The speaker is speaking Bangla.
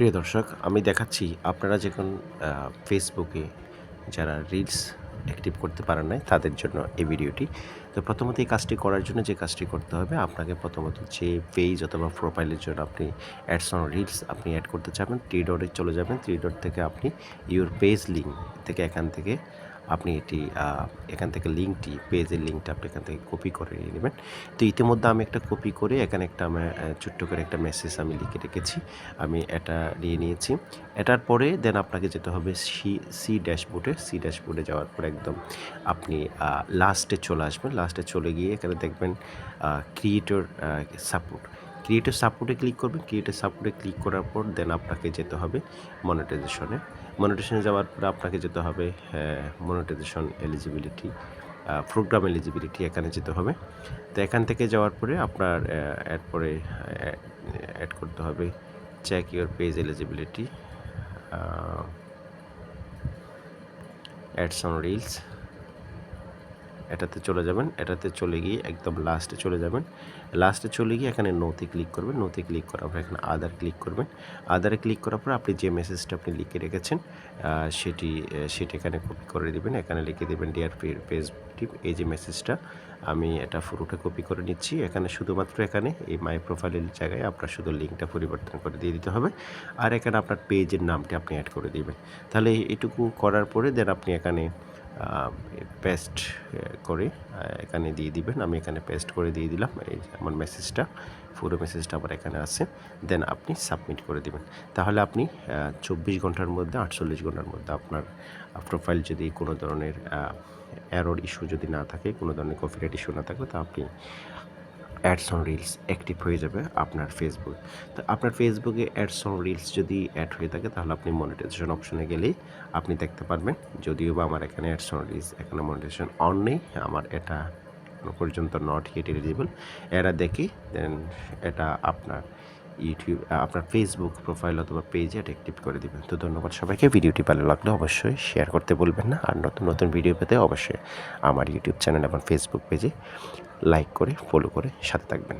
প্রিয় দর্শক, আমি দেখাচ্ছি আপনারা যখন ফেসবুকে যারা রিলস অ্যাক্টিভ করতে পারেন নাই, তাদের জন্য এই ভিডিওটি। তো প্রথমত এই কাজটি করার জন্য যে কাজটি করতে হবে, আপনাকে প্রথমত যে পেজ অথবা প্রোফাইলের জন্য আপনি অ্যাডস অন রিলস আপনি অ্যাড করতে চাবেন থ্রি ডটে চলে যাবেন। থ্রি ডট থেকে আপনি ইউর পেজ লিঙ্ক থেকে এখান থেকে আপনি এটি এখান থেকে লিঙ্কটি, পেজের লিঙ্কটা আপনি এখান থেকে কপি করে নিয়ে নেবেন। তো ইতিমধ্যে আমি একটা কপি করে এখানে একটা আমার ছোট্ট করে একটা মেসেজ আমি লিখে রেখেছি। আমি এটা নিয়ে নিয়েছি। এটার পরে দেন আপনাকে যেতে হবে সি সি ড্যাশবোর্ডে সি ড্যাশবোর্ডে যাওয়ার পর একদম আপনি লাস্টে চলে আসবেন। লাস্টে চলে গিয়ে এখানে দেখবেন ক্রিয়েটর সাপোর্ট ক্রিয়েটর সাপোর্টে ক্লিক করবেন ক্রিয়েটর সাপোর্টে ক্লিক করার পর দেন আপনাকে যেতে হবে মনিটাইজেশনে মনিটাইজেশনে যাওয়ার পর আপনাকে যেতে হবে মনিটাইজেশন এলিজিবিলিটি প্রোগ্রাম এলিজিবিলিটি এখানে যেতে হবে। তো এখান থেকে যাওয়ার পরে আপনার অ্যাড এরপরে অ্যাড করতে হবে check your page eligibility ads on reels এটাতে চলে যাবেন, এটাতে চলে গিয়ে একদম লাস্টে চলে যাবেন। লাস্টে চলে গিয়ে এখানে নোতে ক্লিক করবেন নোতে ক্লিক করার পর এখানে আদার ক্লিক করবেন। আদারে ক্লিক করার পর আপনি যে মেসেজটা আপনি লিখে রেখেছেন সেটি সেটি এখানে কপি করে দিবেন। এখানে লিখে দেবেন ডিয়ার পেজ এই যে মেসেজটা আমি এটা পুরোটা কপি করে নিচ্ছি। এখানে শুধুমাত্র এখানে, এই মাই প্রোফাইলের জায়গায় আপনার শুধু লিঙ্কটা পরিবর্তন করে দিয়ে দিতে হবে। আর এখানে আপনার পেজের নামটি আপনি অ্যাড করে দিবেন। তাহলে এটুকু করার পরে দেন আপনি এখানে পেস্ট করে এখানে দিয়ে দিবেন। আমি এখানে পেস্ট করে দিয়ে দিলাম। এই আমার মেসেজটা পুরো মেসেজটা আবার এখানে আছে। দেন আপনি সাবমিট করে দিবেন। তাহলে আপনি চব্বিশ ঘণ্টার মধ্যে, আটচল্লিশ ঘণ্টার মধ্যে আপনার প্রোফাইল যদি কোনো ধরনের অ্যারোর ইস্যু যদি না থাকে, কোনো ধরনের কপিরাইট ইস্যু না থাকে, তা আপনি অ্যাডস অন রিলস অ্যাক্টিভ হয়ে যাবে আপনার ফেসবুক তো আপনার ফেসবুকে অ্যাডস অন রিলস যদি অ্যাড হয়ে থাকে, তাহলে আপনি মনিটাইজেশন অপশনে গেলেই আপনি দেখতে পারবেন। যদিও বা আমার এখানে অ্যাডস অন রিলস এখানে মনিটাইজেশন অন নেই, আমার এটা পর্যন্ত নট হিট এলিজিবল এরা দেখি দেন এটা আপনার ইউটিউব আপনার ফেসবুক প্রোফাইল অথবা পেজে এটা অ্যাক্টিভ করে দেবেন। তো ধন্যবাদ সবাইকে। ভিডিওটি ভালো লাগলে অবশ্যই শেয়ার করতে বলবেন না। আর নতুন নতুন ভিডিও পেতে অবশ্যই আমার ইউটিউব চ্যানেল এবং ফেসবুক পেজে লাইক করে ফলো করে সাথে থাকবেন।